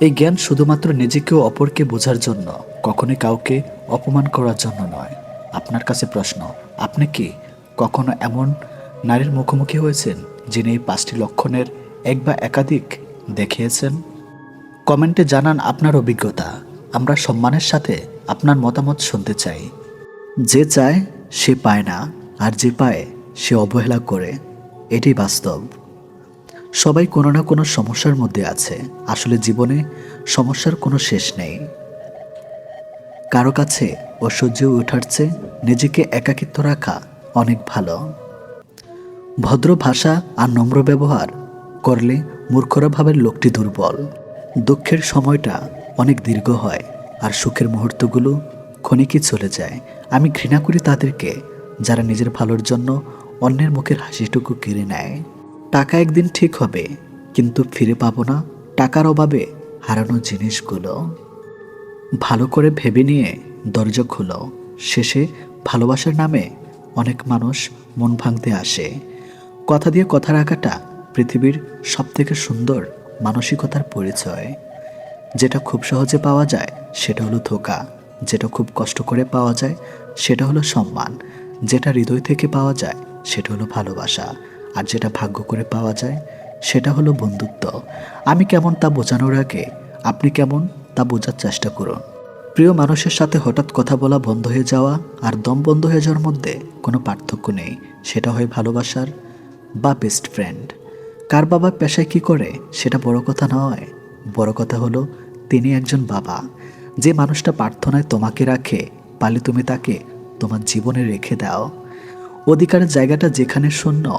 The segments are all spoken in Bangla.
এই জ্ঞান শুধুমাত্র নিজেকে ও অপরকে বোঝার জন্য, কখনোই কাউকে অপমান করার জন্য নয়। আপনার কাছে প্রশ্ন, আপনি কি কখনো এমন নারীর মুখোমুখি হয়েছেন, যিনি এই পাঁচটি লক্ষণের এক বা একাধিক দেখিয়েছেন? কমেন্টে জানান আপনার অভিজ্ঞতা। আমরা সম্মানের সাথে আপনার মতামত শুনতে চাই। যে চায়, সে পায় না, আর যে পায়, সে অবহেলা করে। এটাই বাস্তব। সবাই কোনো না কোনো সমস্যার মধ্যে আছে। আসলে জীবনে সমস্যার কোনো শেষ নেই। কারও কাছে ঐশ্বর্য ওঠার নিজেকে একাকিত্ব রাখা অনেক ভালো। ভদ্র ভাষা আর নম্র ব্যবহার করলে মূর্খরা ভাবের লোকটি দুর্বল। দুঃখের সময়টা অনেক দীর্ঘ হয় আর সুখের মুহূর্তগুলো ক্ষণিকই চলে যায়। আমি ঘৃণা করি তাদেরকে, যারা নিজের ভালোর জন্য অন্যের মুখের হাসিটুকু কেড়ে নেয়। টাকা একদিন ঠিক হবে, কিন্তু ফিরে পাবো না টাকার অভাবে হারানো জিনিসগুলো। ভালো করে ভেবে নিয়ে দরজা খুলো। শেষে ভালোবাসার নামে অনেক মানুষ মন ভাঙতে আসে। কথা দিয়ে কথা রাখাটা পৃথিবীর সবথেকে সুন্দর মানসিকতার পরিচয়। যেটা খুব সহজে পাওয়া যায়, সেটা হলো ধোকা। যেটা খুব কষ্ট করে পাওয়া যায়, সেটা হলো সম্মান। যেটা হৃদয় থেকে পাওয়া যায়, সেটা হলো ভালোবাসা। আর যেটা ভাগ্য করে পাওয়া যায়, সেটা হলো বন্ধুত্ব। আমি কেমন তা বোঝানোর আগে আপনি কেমন তা বোঝার চেষ্টা করুন। প্রিয় মানুষের সাথে হঠাৎ কথা বলা বন্ধ হয়ে যাওয়া আর দম বন্ধ হয়ে যাওয়ার মধ্যে কোনো পার্থক্য নেই। সেটা হয় ভালোবাসার বা বেস্ট ফ্রেন্ড কার বাবা পেশায় কি করে, সেটা বড় কথা নয়। বড় কথা হলো, তিনি একজন বাবা। যে মানুষটা প্রার্থনায় তোমাকে রাখে, পালে তুমি তাকে তোমার জীবনে রেখে দাও। অধিকারের জায়গাটা যেখানে শূন্য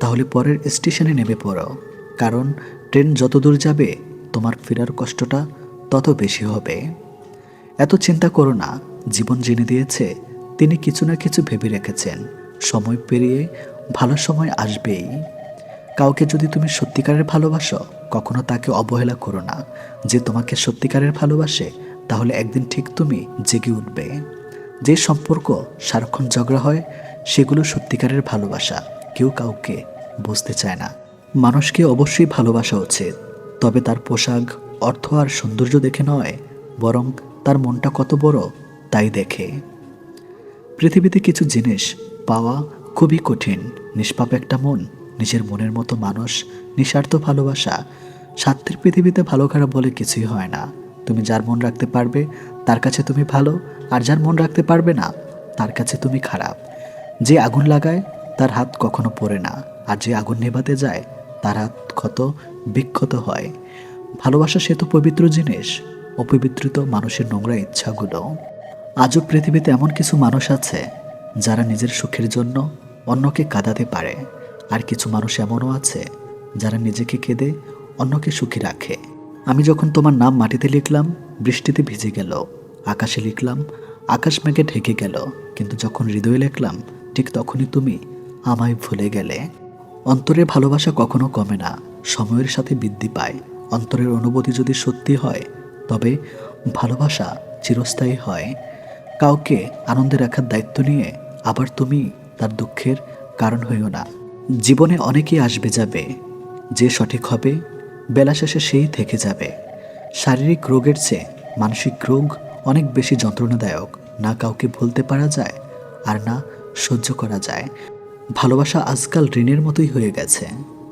তাহলে পরের স্টেশনে নেমে পড়ো, কারণ ট্রেন যত দূর যাবে, তোমার ফেরার কষ্টটা তত বেশি হবে। এত চিন্তা করো না, জীবন জেনে দিয়েছে, তিনি কিছু না কিছু ভেবে রেখেছেন, সময় পেরিয়ে ভালো সময় আসবেই। কাউকে যদি তুমি সত্যিকারের ভালোবাসো, কখনো তাকে অবহেলা করো না, যে তোমাকে সত্যিকারের ভালোবাসে, তাহলে একদিন ঠিক তুমি জেগে উঠবে। যে সম্পর্ক সারাক্ষণ ঝগড়া হয়, সেগুলো সত্যিকারের ভালোবাসা, কেউ কাউকে বুঝতে চায় না। মানুষকে অবশ্যই ভালোবাসা উচিত, তবে তার পোশাক, অর্থ আর সৌন্দর্য দেখে নয়, বরং তার মনটা কত বড় তাই দেখে। পৃথিবীতে কিছু জিনিস পাওয়া খুবই কঠিন, নিষ্পাপ একটা মন, নিজের মনের মতো মানুষ, নিঃস্বার্থ ভালোবাসা। স্বার্থের পৃথিবীতে ভালো খারাপ বলে কিছুই হয় না। তুমি যার মন রাখতে পারবে, তার কাছে তুমি ভালো, আর যার মন রাখতে পারবে না, তার কাছে তুমি খারাপ। যে আগুন লাগায়, তার হাত কখনো পড়ে না। আর যে আগুন নেভাতে যায়, তারা ক্ষত বিক্ষত হয়। ভালোবাসা সে তো পবিত্র জিনিস, অপবিত্রিত মানুষের নোংরা ইচ্ছাগুলো। আজও পৃথিবীতে এমন কিছু মানুষ আছে, যারা নিজের সুখের জন্য অন্যকে কাঁদাতে পারে। আর কিছু মানুষ এমনও আছে, যারা নিজেকে কেঁদে অন্যকে সুখী রাখে। আমি যখন তোমার নাম মাটিতে লিখলাম, বৃষ্টিতে ভিজে গেল। আকাশে লিখলাম, আকাশ মেঘে ঢেকে গেল। কিন্তু যখন হৃদয়ে লিখলাম, ঠিক তখনই তুমি আমায় ভুলে গেলে। অন্তরের ভালোবাসা কখনো কমে না, সময়ের সাথে বৃদ্ধি পায়। অন্তরের অনুভূতি যদি সত্যি হয়, তবে ভালোবাসা চিরস্থায়ী হয়। কাউকে আনন্দে রাখার দায়িত্ব নিয়ে আবার তুমি তার দুঃখের কারণ হইও না। জীবনে অনেকেই আসবে যাবে, যে সঠিক হবে, বেলা শেষে সেই থেকে যাবে। শারীরিক রোগের চেয়ে মানসিক রোগ অনেক বেশি যন্ত্রণাদায়ক। না কাউকে ভুলতে পারা যায়, আর না সহ্য করা যায়। ভালোবাসা আজকাল ঋণের মতোই হয়ে গেছে।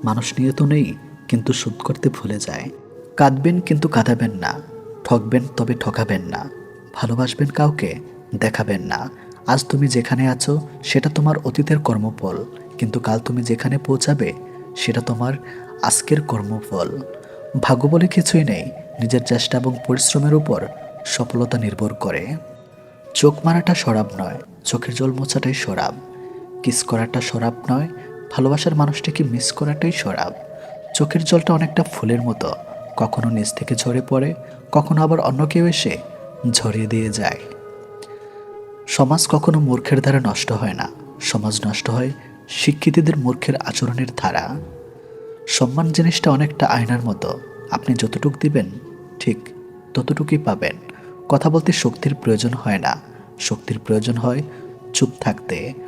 মানুষ নিয়ে তো নেই, কিন্তু শোধ করতে ভুলে যায়। কাঁদবেন, কিন্তু কাঁদাবেন না। ঠকবেন, তবে ঠকাবেন না। ভালোবাসবেন কাউকে, দেখাবেন না। আজ তুমি যেখানে আছো, সেটা তোমার অতীতের কর্মফল। কিন্তু কাল তুমি যেখানে পৌঁছাবে, সেটা তোমার আজকের কর্মফল। ভাগ্য বলে কিছুই নেই। নিজের চেষ্টা এবং পরিশ্রমের উপর সফলতা নির্ভর করে। চোখ মারাটা সরাব নয়, চোখের জল মোছাটাই সরাব। কিস করাটা সরাব নয়, ভালোবাসার মানুষটাকে মিস করাটাই সরাব। চোখের জলটা অনেকটা ফুলের মতো, কখনো নিচ থেকে ঝরে পড়ে, কখনো আবার অন্য কেউ এসে ঝরিয়ে দিয়ে যায়। সমাজ কখনো মূর্খের দ্বারা নষ্ট হয় না, সমাজ নষ্ট হয় শিক্ষিতদের মূর্খের আচরণের ধারা। সম্মান জিনিসটা অনেকটা আয়নার মতো, আপনি যতটুক দিবেন, ঠিক ততটুকুই পাবেন। কথা বলতে শক্তির প্রয়োজন হয় না, শক্তির প্রয়োজন হয় চুপ থাকতে।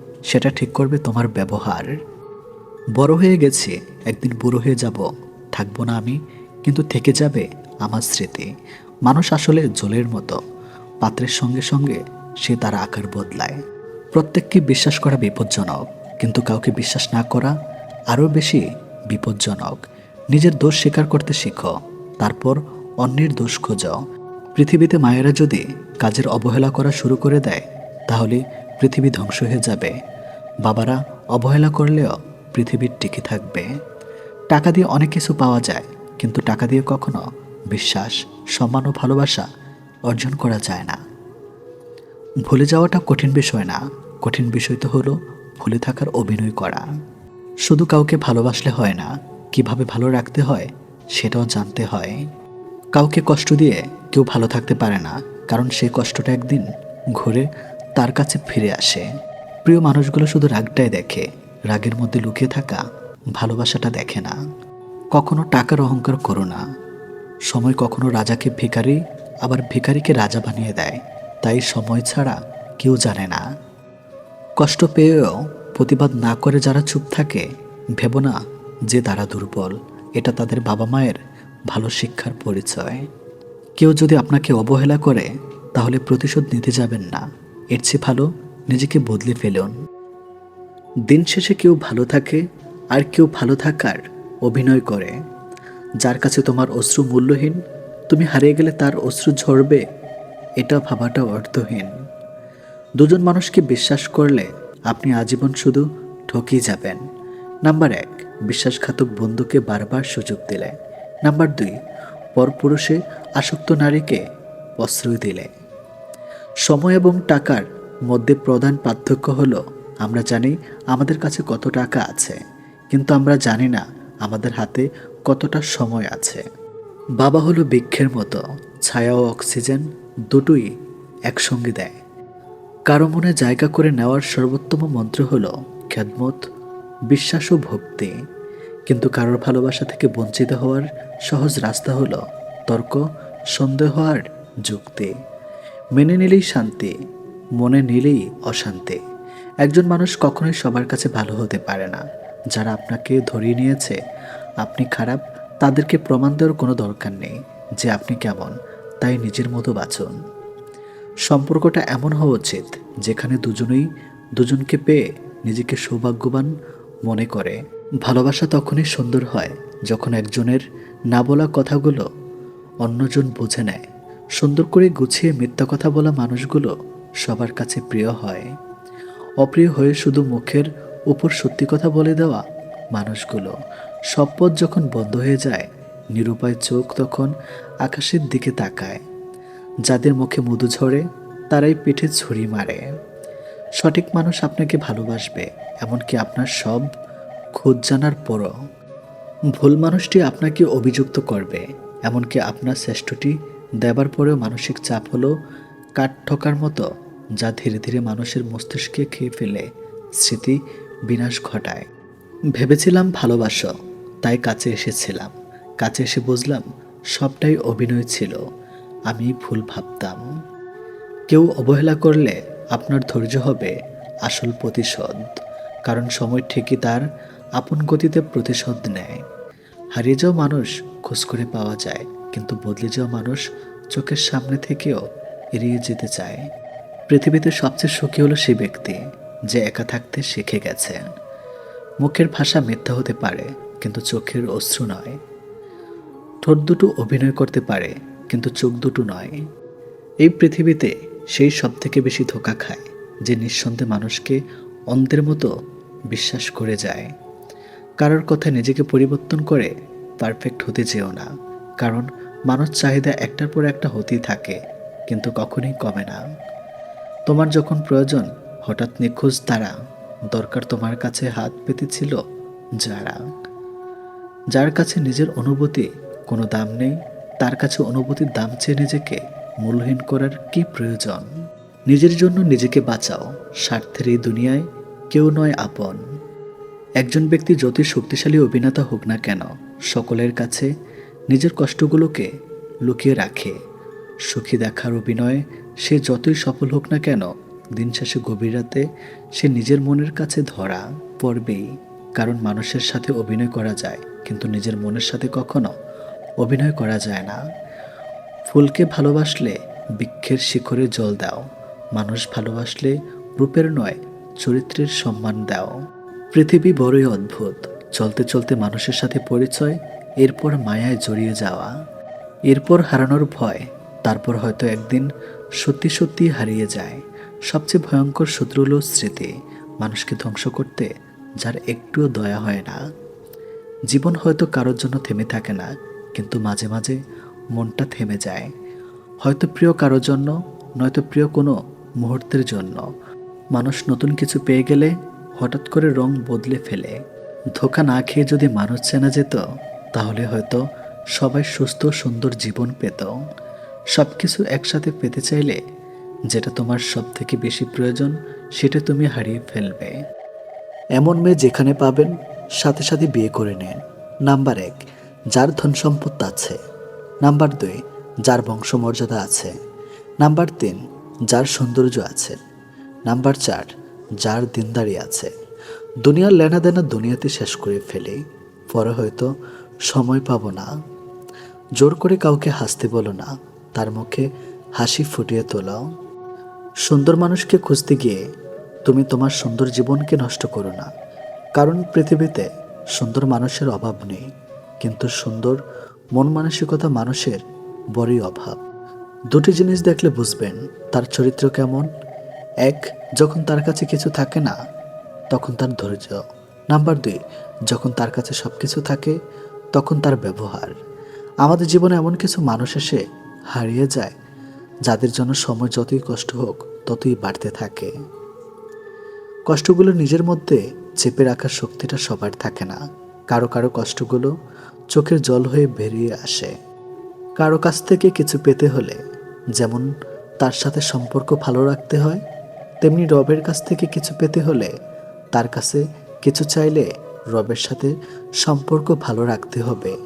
সেটা ঠিক করবে তোমার ব্যবহার। বড় হয়ে গেছে, একদিন বুড়ো হয়ে যাব, থাকব না আমি, কিন্তু থেকে যাবে আমার স্মৃতি। মানুষ আসলে জলের মতো, পাত্রের সঙ্গে সঙ্গে সে তার আকার বদলায়। প্রত্যেককে বিশ্বাস করা বিপজ্জনক, কিন্তু কাউকে বিশ্বাস না করা আরও বেশি বিপজ্জনক। নিজের দোষ স্বীকার করতে শিখো, তারপর অন্যের দোষ খোঁজো। পৃথিবীতে মায়েরা যদি কাজের অবহেলা করা শুরু করে দেয়, তাহলে পৃথিবী ধ্বংস হয়ে যাবে। বাবারা, অবহেলা করলেও পৃথিবীর টিকে থাকবে। টাকা দিয়ে অনেক কিছু পাওয়া যায়, কিন্তু টাকা দিয়ে কখনো বিশ্বাস, সম্মান ও ভালোবাসা অর্জন করা যায় না। ভুলে যাওয়াটা কঠিন বিষয় না। কঠিন বিষয় তো হলো ভুলে থাকার অভিনয় করা। শুধু কাউকে ভালোবাসলে হয় না, কীভাবে ভালো রাখতে হয় সেটাও জানতে হয়। কাউকে কষ্ট দিয়ে কেউ ভালো থাকতে পারে না, কারণ সেই কষ্টটা একদিন ঘুরে তার কাছে ফিরে আসে। প্রিয় মানুষগুলো শুধু রাগটাই দেখে, রাগের মধ্যে লুকিয়ে থাকা, ভালোবাসাটা দেখে না। কখনো টাকার অহংকার করো না। সময় কখনো রাজাকে ভিখারি, আবার ভিখারিকে রাজা বানিয়ে দেয়। তাই সময় ছাড়া কেউ জানে না। কষ্ট পেয়েও প্রতিবাদ না করে যারা চুপ থাকে, ভেব না যে তারা দুর্বল। এটা তাদের বাবা মায়ের ভালো শিক্ষার পরিচয়। কেউ যদি আপনাকে অবহেলা করে, তাহলে প্রতিশোধ নিতে যাবেন না। এর চেয়ে ভালো নিজেকে বদলে ফেলুন। দিন শেষে কেউ ভালো থাকে আর কেউ ভালো থাকার অভিনয় করে। যার কাছে তোমার অশ্রু মূল্যহীন, তুমি হারিয়ে গেলে তার অশ্রু ঝরবে, এটা ভাবাটা অর্থহীন। দুজন মানুষকে বিশ্বাস করলে আপনি আজীবন শুধু ঠকিয়ে যাবেন। নাম্বার এক, বিশ্বাসঘাতক বন্ধুকে বারবার সুযোগ দিলে। নাম্বার দুই, পরপুরুষে আসক্ত নারীকে প্রশ্রয় দিলে। সময় এবং টাকার মধ্যে প্রধান পার্থক্য হলো, আমরা জানি আমাদের কাছে কত টাকা আছে, কিন্তু আমরা জানি না আমাদের হাতে কতটা সময় আছে। বাবা হলো বৃক্ষের মতো, ছায়া ও অক্সিজেন দুটোই একসঙ্গে দেয়। কারও মনে জায়গা করে নেওয়ার সর্বোত্তম মন্ত্র হলো খ্যাদমত বিশ্বাস ও ভক্তি। কিন্তু কারোর ভালোবাসা থেকে বঞ্চিত হওয়ার সহজ রাস্তা হলো তর্ক, সন্দেহ আর যুক্তি। মেনে নিলেই শান্তি। মনে নিলেই অশান্তি। একজন মানুষ কখনোই সবার কাছে ভালো হতে পারে না। যারা আপনাকে ধরিয়ে নিয়েছে, আপনি খারাপ, তাদেরকে প্রমাণ দেওয়ার কোনো দরকার নেই যে আপনি কেমন, তাই নিজের মতো বাঁচুন। সম্পর্কটা এমন হওয়া উচিত যেখানে দুজনেই, দুজনকে পেয়ে নিজেকে সৌভাগ্যবান মনে করে। ভালোবাসা তখনই সুন্দর হয় যখন একজনের না বলা কথাগুলো অন্যজন বুঝে নেয়। সুন্দর করে গুছিয়ে মিথ্যা কথা বলা মানুষগুলো সবার কাছে প্রিয় হয়। অপ্রিয় হয়ে শুধু মুখের উপর সত্যি কথা বলে দেওয়া মানুষগুলো। সব পথ যখন বন্ধ হয়ে যায়, নিরুপায় চোখ তখন আকাশের দিকে তাকায়। যাদের মুখে মধু ঝরে, তারাই পিঠে ছুরি মারে। সঠিক মানুষ আপনাকে ভালোবাসবে, এমনকি আপনার সব খোঁজ জানার পরও। ভুল মানুষটি আপনাকে অভিযুক্ত করবে, এমনকি আপনার শ্রেষ্ঠটি দেবার পরেও মানসিক চাপ হলো কাঠ ঠকার মতো। যা ধীরে ধীরে মানুষের মস্তিষ্কে খেয়ে ফেলে, স্মৃতি বিনাশ ঘটায়। ভেবেছিলাম ভালোবাসো, তাই কাছে এসেছিলাম। কাছে এসে বুঝলাম সবটাই অভিনয় ছিল। আমি ভুল ভাবতাম। কেউ অবহেলা করলে আপনার ধৈর্য হবে আসল প্রতিশোধ, কারণ সময় ঠিকই তার আপন গতিতে প্রতিশোধ নেয়। হারিয়ে যাওয়া মানুষ খোঁজ করে পাওয়া যায়, কিন্তু বদলে যাওয়া মানুষ চোখের সামনে থেকেও এড়িয়ে যেতে চায়। পৃথিবীতে সবচেয়ে সুখী হলো সেই ব্যক্তি, যে একা থাকতে শিখে গেছেন মুখের ভাষা মিথ্যা হতে পারে, কিন্তু চোখের অশ্রু নয়। ঠোঁট দুটো অভিনয় করতে পারে, কিন্তু চোখ দুটো নয়। এই পৃথিবীতে সেই সব থেকে বেশি ধোকা খায়, যে নিঃসন্দেহে মানুষকে অন্ধের মতো বিশ্বাস করে যায়। কারোর কথা নিজেকে পরিবর্তন করে পারফেক্ট হতে যেও না, কারণ মানুষ চাহিদা একটার পর একটা হতেই থাকে, কিন্তু কখনোই কমে না। তোমার যখন প্রয়োজন, হঠাৎ নিখোঁজ তারা, দরকার তোমার কাছে হাত পেতেছিল যারা। যার কাছে নিজের অনুভূতি, কোনো দাম নেই, তার কাছে অনুভূতির দাম চেয়ে নিজেকে মূল্যহীন করার কি প্রয়োজন? নিজের জন্য নিজেকে বাঁচাও, স্বার্থের এই দুনিয়ায় কেউ নয় আপন। একজন ব্যক্তি যতই শক্তিশালী অভিনেতা হোক না কেন, সকলের কাছে নিজের কষ্টগুলোকে লুকিয়ে রাখে। সুখী দেখার অভিনয়ে সে যতই সফল হোক না কেন, দিন শেষে গভীর রাতে সে নিজের মনের কাছে ধরা পড়বেই। কারণ মানুষের সাথে অভিনয় করা যায়, কিন্তু নিজের মনের সাথে কখনো অভিনয় করা যায় না। ফুলকে ভালোবাসলে বৃক্ষের শিখরে জল দাও, মানুষ ভালোবাসলে রূপের নয়, চরিত্রের সম্মান দাও। পৃথিবী বড়ই অদ্ভুত, চলতে চলতে মানুষের সাথে পরিচয়, এরপর মায়ায় জড়িয়ে যাওয়া। এরপর হারানোর ভয়, তারপর হয়তো একদিন সত্যি সত্যি হারিয়ে যায়। সবচেয়ে ভয়ঙ্কর শত্রু হলো স্মৃতি। মানুষকে ধ্বংস করতে যার একটুও দয়া হয় না। জীবন হয়তো কারোর জন্য থেমে থাকে না, কিন্তু মাঝে মাঝে মনটা থেমে যায়। হয়তো প্রিয় কারোর জন্য, নয়তো প্রিয় কোনো মুহূর্তের জন্য। মানুষ নতুন কিছু পেয়ে গেলে হঠাৎ করে রং বদলে ফেলে। ধোকা না খেয়ে যদি মানুষ চেনা যেত, তাহলে হয়তো সবাই সুস্থ সুন্দর জীবন পেত। সব কিছু একসাথে পেতে চাইলে যেটা তোমার সব থেকে বেশি প্রয়োজন, সেটা তুমি হারিয়ে ফেলবে। এমন মেয়ে যেখানে পাবেন, সাথে সাথে বিয়ে করে নেন। নাম্বার এক, যার ধন সম্পদ আছে। নাম্বার দুই, যার বংশমর্যাদা আছে। নাম্বার তিন, যার সৌন্দর্য আছে। নাম্বার চার, যার দিনদারি আছে। দুনিয়ার লেনাদেনা দুনিয়াতে শেষ করে ফেলে, পরে হয়তো সময় পাবো না। জোর করে কাউকে হাসতে বলো না। তার মুখে হাসি ফুটিয়ে তোলো সুন্দর মানুষকে খুঁজতে গিয়ে তুমি তোমার সুন্দর জীবনকে নষ্ট করো না। কারণ পৃথিবীতে সুন্দর মানুষের অভাব নেই, কিন্তু সুন্দর মন মানসিকতা মানুষের বড়ই অভাব। দুটি জিনিস দেখলে বুঝবেন, তার চরিত্র কেমন। এক, যখন তার কাছে কিছু থাকে না, তখন তার ধৈর্য। নাম্বার দুই, যখন তার কাছে সব কিছু থাকে, তখন তার ব্যবহার। আমাদের জীবনে এমন কিছু মানুষ এসে হারিয়ে যায়, যাদের জন্য সময় যতই কষ্ট হোক, ততই বাড়তে থাকে। কষ্টগুলো নিজের মধ্যে চেপে রাখার শক্তিটা সবার থাকে না। কারও কারও কষ্টগুলো চোখের জল হয়ে বেরিয়ে আসে। কারও কাছ থেকে কিছু পেতে হলে, যেমন তার সাথে সম্পর্ক ভালো রাখতে হয়, তেমনি রবের কাছ থেকে কিছু পেতে হলে, তার কাছে কিছু চাইলে রবের সাথে সম্পর্ক ভালো রাখতে হবে।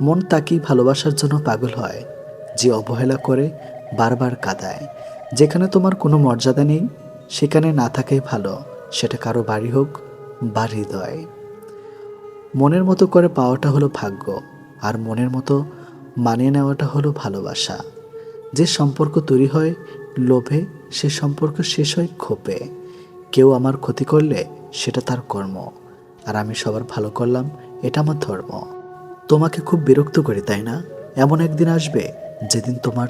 মন তাকেই ভালোবাসার জন্য পাগল হয়। যে অবহেলা করে বারবার কাঁদায়। যেখানে তোমার কোনো মর্যাদা নেই, সেখানে না থাকাই ভালো। সেটা কারও বাড়ি হোক বা হৃদয়। মনের মতো করে পাওয়াটা হলো ভাগ্য, আর মনের মতো মানিয়ে নেওয়াটা হলো ভালোবাসা। যে সম্পর্ক তৈরি হয় লোভে, সে সম্পর্ক শেষ হয় ক্ষোভে। কেউ আমার ক্ষতি করলে সেটা তার কর্ম, আর আমি সবার ভালো করলাম, এটা আমার ধর্ম। তোমাকে খুব বিরক্ত করি, তাই না? এমন একদিন আসবে যেদিন তোমার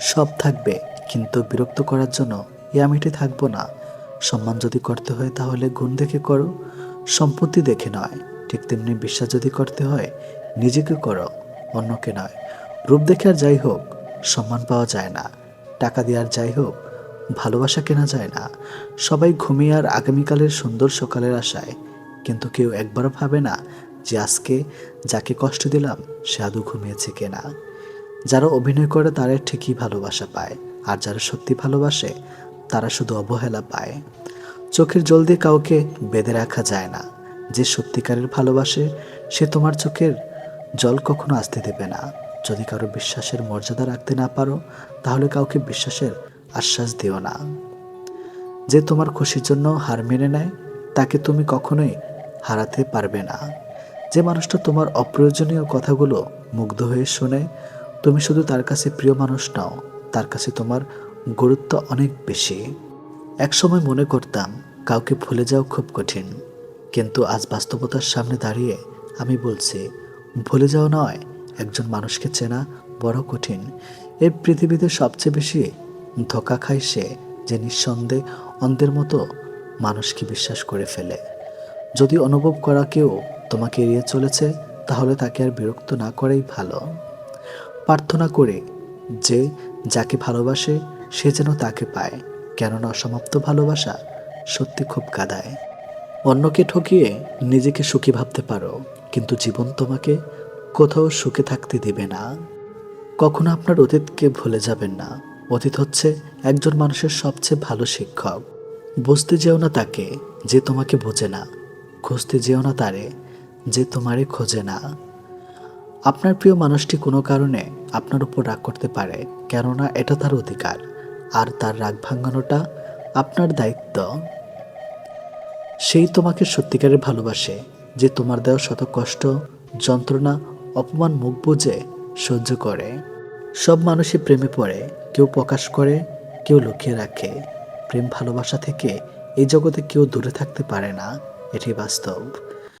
সব থাকবে, কিন্তু বিরক্ত করার জন্য এ আমিটি থাকব না। সম্মান যদি করতে হয় তাহলে গুণ দেখে করো, সম্পত্তি দেখে নয়। ঠিক তেমনি বিশ্বাস যদি করতে হয়, নিজেকে করো, অন্যকে নয়। রূপ দেখে আর যাই হোক, সম্মান পাওয়া যায় না। টাকা দেওয়ার যাই হোক, ভালোবাসা কেনা যায় না। সবাই ঘুমিয়ে আর আগামীকালের সুন্দর সকালের আশায়। কিন্তু কেউ একবারও ভাবে না যে আজকে যাকে কষ্ট দিলাম, সে আদৌ ঘুমিয়েছে কেনা। যারা অভিনয় করে তারা ঠিকই ভালোবাসা পায়, আর যারা সত্যি ভালোবাসে, তারা শুধু অবহেলা পায়। চোখের জল দিয়ে কাউকে বেঁধে রাখা যায় না। যে সত্যিকারের ভালোবাসে, সে তোমার চোখের জল কখনো আসতে দেবে না। যদি কারও বিশ্বাসের মর্যাদা রাখতে না পারো, তাহলে কাউকে বিশ্বাসের আশ্বাস দিও না। যে তোমার খুশির জন্য হার মেনে নেয়, তাকে তুমি কখনোই হারাতে পারবে না। যে মানুষটা তোমার অপ্রয়োজনীয় কথাগুলো মুগ্ধ হয়ে শোনে তুমি শুধু তার কাছে প্রিয় মানুষ নাও, তার কাছে তোমার গুরুত্ব অনেক বেশি। একসময় মনে করতাম, কাউকে ভুলে যাওয়া খুব কঠিন, কিন্তু আজ বাস্তবতার সামনে দাঁড়িয়ে আমি বলছি, ভুলে যাওয়া নয়, একজন মানুষকে চেনা বড় কঠিন। এই পৃথিবীতে সবচেয়ে বেশি ধোকা খায় সে যে নিঃসন্দেহে অন্ধের মতো মানুষকে বিশ্বাস করে ফেলে। যদি অনুভব করা কেউ তোমাকে এড়িয়ে চলেছে, তাহলে তাকে আর বিরক্ত না করাই ভালো। প্রার্থনা করে যে যাকে ভালোবাসে, সে যেন তাকে পায়। কেননা অসমাপ্ত ভালোবাসা সত্যি খুব কাদায়। অন্যকে ঠকিয়ে নিজেকে সুখী ভাবতে পারো, কিন্তু জীবন তোমাকে কোথাও সুখে থাকতে দিবে না। কখনো আপনার অতীতকে ভুলে যাবেন না। অতীত হচ্ছে একজন মানুষের সবচেয়ে ভালো শিক্ষক। বুঝতে যেও না তাকে যে তোমাকে বোঝে না। খুঁজতে যেও না তারে যে তোমারে খোঁজে না। আপনার প্রিয় মানুষটি কোনো কারণে আপনার উপর রাগ করতে পারে, কেননা এটা তার অধিকার। আর তার রাগ ভাঙানোটা আপনার দায়িত্ব। সেই তোমাকে সত্যিকারের ভালোবাসে, যে তোমার দেওয়া শত কষ্ট, যন্ত্রণা, অপমান মুখ বুঝে সহ্য করে। সব মানুষই প্রেমে পড়ে, কেউ প্রকাশ করে, কেউ লুকিয়ে রাখে। প্রেম ভালোবাসা থেকে এই জগতে কেউ দূরে থাকতে পারে না এটি বাস্তব।